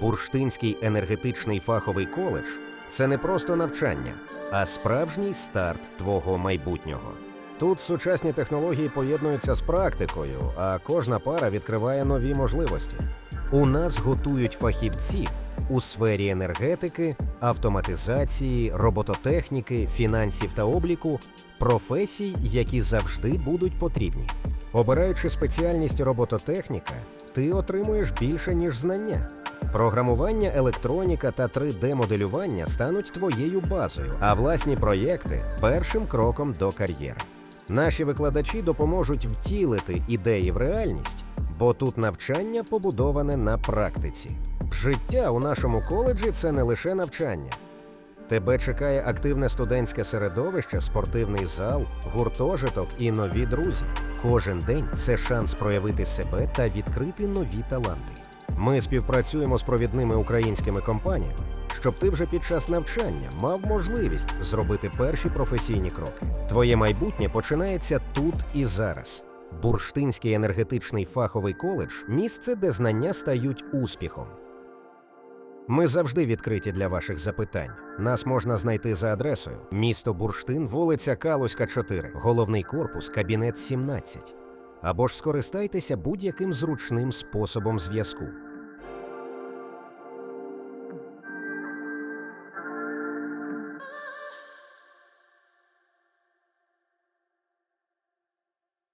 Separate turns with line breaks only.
Бурштинський енергетичний фаховий коледж це не просто навчання, а справжній старт твого майбутнього. Тут сучасні технології поєднуються з практикою, а кожна пара відкриває нові можливості. У нас готують фахівців у сфері енергетики, автоматизації, робототехніки, фінансів та обліку, професій, які завжди будуть потрібні. Обираючи спеціальність робототехніка, ти отримуєш більше, ніж знання. Програмування, електроніка та 3D-моделювання стануть твоєю базою, а власні проєкти першим кроком до кар'єри. Наші викладачі допоможуть втілити ідеї в реальність, бо тут навчання побудоване на практиці. Життя у нашому коледжі це не лише навчання. Тебе чекає активне студентське середовище, спортивний зал, гуртожиток і нові друзі. Кожен день це шанс проявити себе та відкрити нові таланти. Ми співпрацюємо з провідними українськими компаніями, щоб ти вже під час навчання мав можливість зробити перші професійні кроки. Твоє майбутнє починається тут і зараз. Бурштинський енергетичний фаховий коледж місце, де знання стають успіхом. Ми завжди відкриті для ваших запитань. Нас можна знайти за адресою: місто Бурштин, вулиця Калуська, 4, головний корпус, кабінет 17. Або ж скористайтеся будь-яким зручним способом зв'язку.